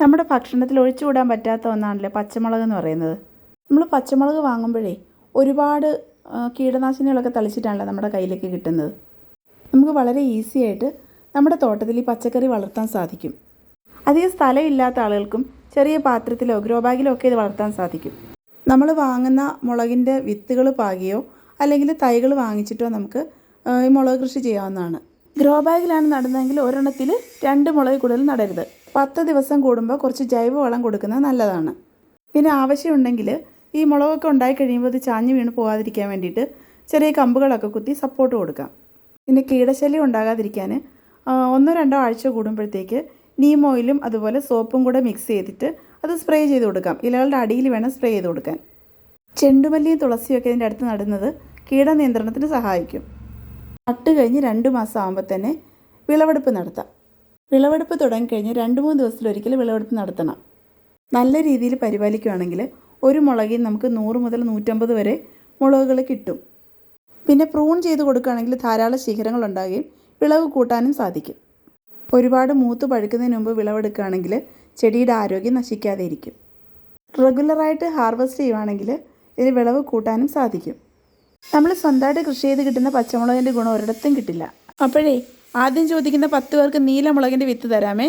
നമ്മുടെ ഭക്ഷണത്തിൽ ഒഴിച്ചുകൂടാൻ പറ്റാത്ത ഒന്നാണല്ലേ പച്ചമുളക് എന്ന് പറയുന്നത്. നമ്മൾ പച്ചമുളക് വാങ്ങുമ്പോഴേ ഒരുപാട് കീടനാശിനികളൊക്കെ തളിച്ചിട്ടാണല്ലോ നമ്മുടെ കയ്യിലേക്ക് കിട്ടുന്നത്. നമുക്ക് വളരെ ഈസി ആയിട്ട് നമ്മുടെ തോട്ടത്തിൽ ഈ പച്ചക്കറി വളർത്താൻ സാധിക്കും. അധികം സ്ഥലമില്ലാത്ത ആളുകൾക്കും ചെറിയ പാത്രത്തിലോ ഗ്രോ ബാഗിലോ ഒക്കെ ഇത് വളർത്താൻ സാധിക്കും. നമ്മൾ വാങ്ങുന്ന മുളകിന്റെ വിത്തുകൾ പാകിയോ അല്ലെങ്കിൽ തൈകൾ വാങ്ങിച്ചിട്ടോ നമുക്ക് ഈ മുളക് കൃഷി ചെയ്യാവുന്നതാണ്. ഗ്രോ ബാഗിലാണ് നടുന്നതെങ്കിൽ ഒരെണ്ണത്തിൽ രണ്ട് മുളക് കൂടുതൽ നടരുത്. പത്ത് ദിവസം കൂടുമ്പോൾ കുറച്ച് ജൈവവളം കൊടുക്കുന്നത് നല്ലതാണ്. പിന്നെ ആവശ്യമുണ്ടെങ്കിൽ ഈ മുളകൊക്കെ ഉണ്ടായി കഴിയുമ്പോൾ ഇത് ചാഞ്ഞ് വീണ് പോകാതിരിക്കാൻ വേണ്ടിയിട്ട് ചെറിയ കമ്പുകളൊക്കെ കുത്തി സപ്പോർട്ട് കൊടുക്കാം. പിന്നെ കീടശല്യം ഉണ്ടാകാതിരിക്കാൻ ഒന്നോ രണ്ടോ ആഴ്ച കൂടുമ്പോഴത്തേക്ക് നീം ഓയിലും അതുപോലെ സോപ്പും കൂടെ മിക്സ് ചെയ്തിട്ട് അത് സ്പ്രേ ചെയ്ത് കൊടുക്കാം. ഇലകളുടെ അടിയിൽ വേണം സ്പ്രേ ചെയ്ത് കൊടുക്കാൻ. ചെണ്ടുമല്ലിയും തുളസിയും ഒക്കെ ഇതിന്റെ അടുത്ത് നടുന്നത് കീടനിയന്ത്രണത്തിന് സഹായിക്കും. നട്ട് കഴിഞ്ഞ് രണ്ട് മാസം ആകുമ്പോൾ തന്നെ വിളവെടുപ്പ് നടത്താം. വിളവെടുപ്പ് തുടങ്ങിക്കഴിഞ്ഞ് രണ്ട് മൂന്ന് ദിവസത്തിലൊരിക്കൽ വിളവെടുപ്പ് നടത്തണം. നല്ല രീതിയിൽ പരിപാലിക്കുകയാണെങ്കിൽ ഒരു മുളകിൽ നമുക്ക് നൂറ് മുതൽ നൂറ്റമ്പത് വരെ മുളകുകൾ കിട്ടും. പിന്നെ പ്രൂൺ ചെയ്ത് കൊടുക്കുകയാണെങ്കിൽ ധാരാളം ശിഖരങ്ങൾ ഉണ്ടാകുകയും വിളവ് കൂട്ടാനും സാധിക്കും. ഒരുപാട് മൂത്ത് പഴുക്കുന്നതിന് മുമ്പ് വിളവെടുക്കുകയാണെങ്കിൽ ചെടിയുടെ ആരോഗ്യം നശിക്കാതെ ഇരിക്കും. റെഗുലറായിട്ട് ഹാർവെസ്റ്റ് ചെയ്യുകയാണെങ്കിൽ ഇതിന് വിളവ് കൂട്ടാനും സാധിക്കും. നമ്മൾ സ്വന്തമായിട്ട് കൃഷി ചെയ്ത് കിട്ടുന്ന പച്ചമുളകിന്റെ ഗുണം ഒരിടത്തും കിട്ടില്ല. അപ്പോഴേ ആദ്യം ചോദിക്കുന്ന പത്ത് പേർക്ക് നീല മുളകിന്റെ വിത്ത് തരാമേ.